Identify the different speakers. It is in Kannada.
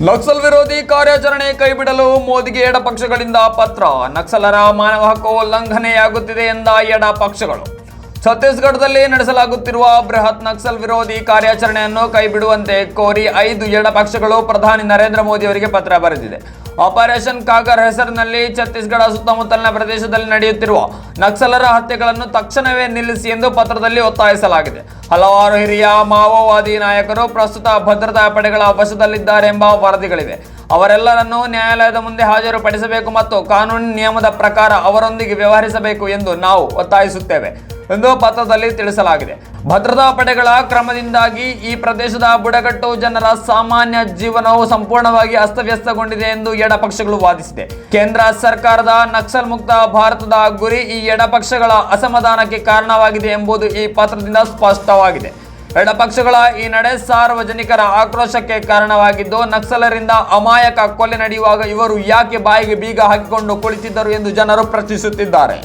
Speaker 1: ನಕ್ಸಲ್ ವಿರೋಧಿ ಕಾರ್ಯಾಚರಣೆ ಕೈಬಿಡಲು ಮೋದಿಗೆ ಎಡ ಪಕ್ಷಗಳಿಂದ ಪತ್ರ. ನಕ್ಸಲರ ಮಾನವ ಹಕ್ಕು ಉಲ್ಲಂಘನೆಯಾಗುತ್ತಿದೆ ಎಂದ ಎಡ ಪಕ್ಷಗಳು ಛತ್ತೀಸ್ಗಢದಲ್ಲಿ ನಡೆಸಲಾಗುತ್ತಿರುವ ಬೃಹತ್ ನಕ್ಸಲ್ ವಿರೋಧಿ ಕಾರ್ಯಾಚರಣೆಯನ್ನು ಕೈಬಿಡುವಂತೆ ಕೋರಿ ಐದು ಎಡ ಪಕ್ಷಗಳು ಪ್ರಧಾನಿ ನರೇಂದ್ರ ಮೋದಿ ಅವರಿಗೆ ಪತ್ರ ಬರೆದಿದೆ. ಆಪರೇಷನ್ ಕಾಗರ್ ಹೆಸರಿನಲ್ಲಿ ಛತ್ತೀಸ್ಗಢ ಸುತ್ತಮುತ್ತಲಿನ ಪ್ರದೇಶದಲ್ಲಿ ನಡೆಯುತ್ತಿರುವ ನಕ್ಸಲರ ಹತ್ಯೆಗಳನ್ನು ತಕ್ಷಣವೇ ನಿಲ್ಲಿಸಿ ಎಂದು ಪತ್ರದಲ್ಲಿ ಒತ್ತಾಯಿಸಲಾಗಿದೆ. ಹಲವಾರು ಹಿರಿಯ ಮಾವೋವಾದಿ ನಾಯಕರು ಪ್ರಸ್ತುತ ಭದ್ರತಾ ಪಡೆಗಳ ವಶದಲ್ಲಿದ್ದಾರೆ ಎಂಬ ವರದಿಗಳಿವೆ. ಅವರೆಲ್ಲರನ್ನೂ ನ್ಯಾಯಾಲಯದ ಮುಂದೆ ಹಾಜರುಪಡಿಸಬೇಕು ಮತ್ತು ಕಾನೂನು ನಿಯಮದ ಪ್ರಕಾರ ಅವರೊಂದಿಗೆ ವ್ಯವಹರಿಸಬೇಕು ಎಂದು ನಾವು ಒತ್ತಾಯಿಸುತ್ತೇವೆ. ಎಂದು ಪತ್ರದಲ್ಲಿ ತಿಳಿಸಲಾಗಿದೆ. ಭದ್ರತಾ ಪಡೆಗಳ ಕ್ರಮದಿಂದಾಗಿ ಈ ಪ್ರದೇಶದ ಬುಡಕಟ್ಟು ಜನರ ಸಾಮಾನ್ಯ ಜೀವನವು ಸಂಪೂರ್ಣವಾಗಿ ಅಸ್ತವ್ಯಸ್ತಗೊಂಡಿದೆ ಎಂದು ಎಡಪಕ್ಷಗಳು ವಾದಿಸಿದೆ. ಕೇಂದ್ರ ಸರ್ಕಾರದ ನಕ್ಸಲ್ ಮುಕ್ತ ಭಾರತದ ಗುರಿ ಈ ಎಡಪಕ್ಷಗಳ ಅಸಮಾಧಾನಕ್ಕೆ ಕಾರಣವಾಗಿದೆ ಎಂಬುದು ಈ ಪತ್ರದಿಂದ ಸ್ಪಷ್ಟವಾಗಿದೆ. ಎಡಪಕ್ಷಗಳ ಈ ನಡೆ ಸಾರ್ವಜನಿಕರ ಆಕ್ರೋಶಕ್ಕೆ ಕಾರಣವಾಗಿದ್ದು, ನಕ್ಸಲರಿಂದ ಅಮಾಯಕ ಕೊಲೆ ನಡೆಯುವಾಗ ಇವರು ಯಾಕೆ ಬಾಯಿಗೆ ಬೀಗ ಹಾಕಿಕೊಂಡು ಕುಳಿತಿದ್ದರು ಎಂದು ಜನರು ಪ್ರಶ್ನಿಸುತ್ತಿದ್ದಾರೆ.